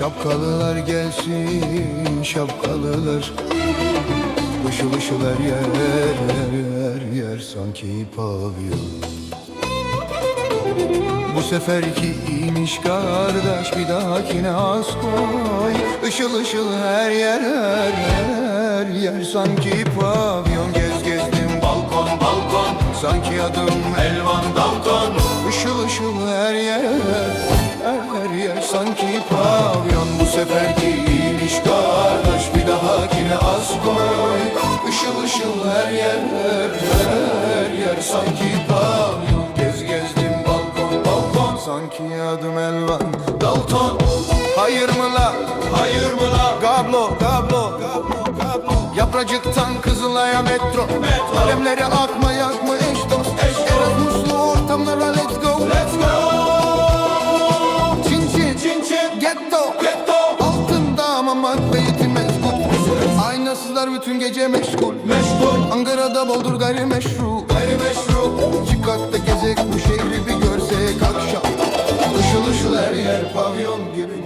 Şapkalılar gelsin şapkalılar. Işıl ışıl her yer her yer sanki pavyon. Bu seferki iyiymiş kardeş bir dahakine az koy Işıl ışıl her yer her yer her yer sanki pavyon. Gez gezdim balkon balkon. Sanki adım Elvan Dalton. Işıl ışıl her yer her, her yer sanki pavyon seferki iyiymiş kardeş bir dahakine az koy. Işıl ışıl her yer her, yer sanki pavyon Gez gezdim balkon balkon. Sanki adım Elvan. Dalton. Hayır mı la? Hayır mı la? Gablo, gablo, gablo, gablo. Yapracıktan Kızılay'a metro, metro. Kalemleri akma yakma eş dost. Erasmus'lu ortamlara let's go. Let's go. Çin çin, çin çin. Ama maddeyeti mezgul Aynasızlar bütün gece meşgul. Meşgul. Ankara'da boldur gayrimeşru. Gayrimeşru. Çıkak da gezek bu şehri bir görsek akşam. Işıl ışıl her yer pavyon gibi